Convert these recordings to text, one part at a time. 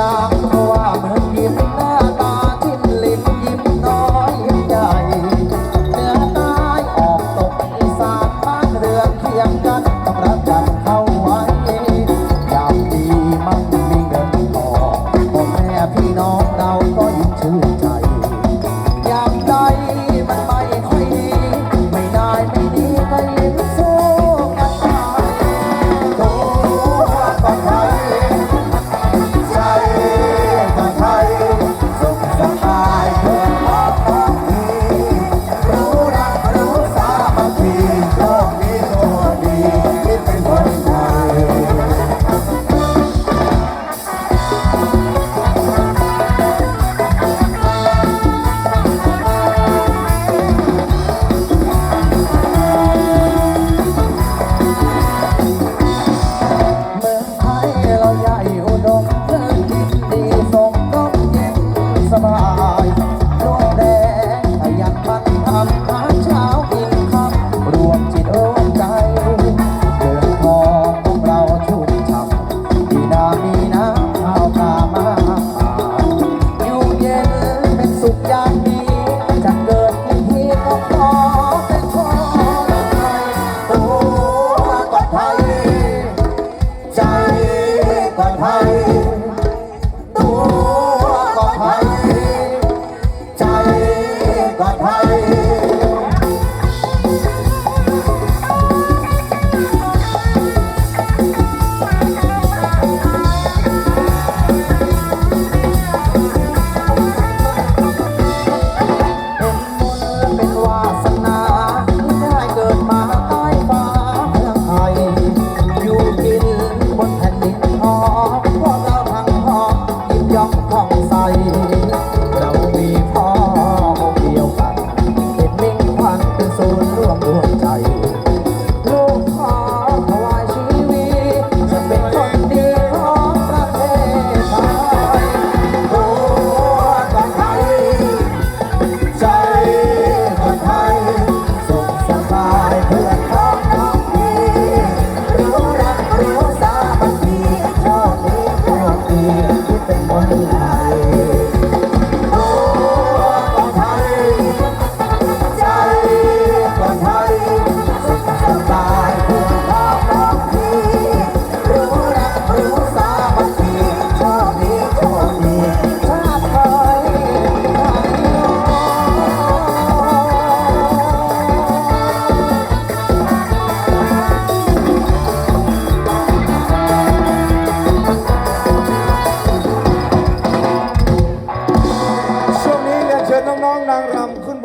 Yeah. ยับว่องใส เรามีพ่อเดียวกันเป็นมิ่งควันเป็นศูนย์รวมดวงใจ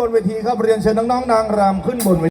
บนเวทีครับเรียนเชิญน้องๆนางรำขึ้นบนเวที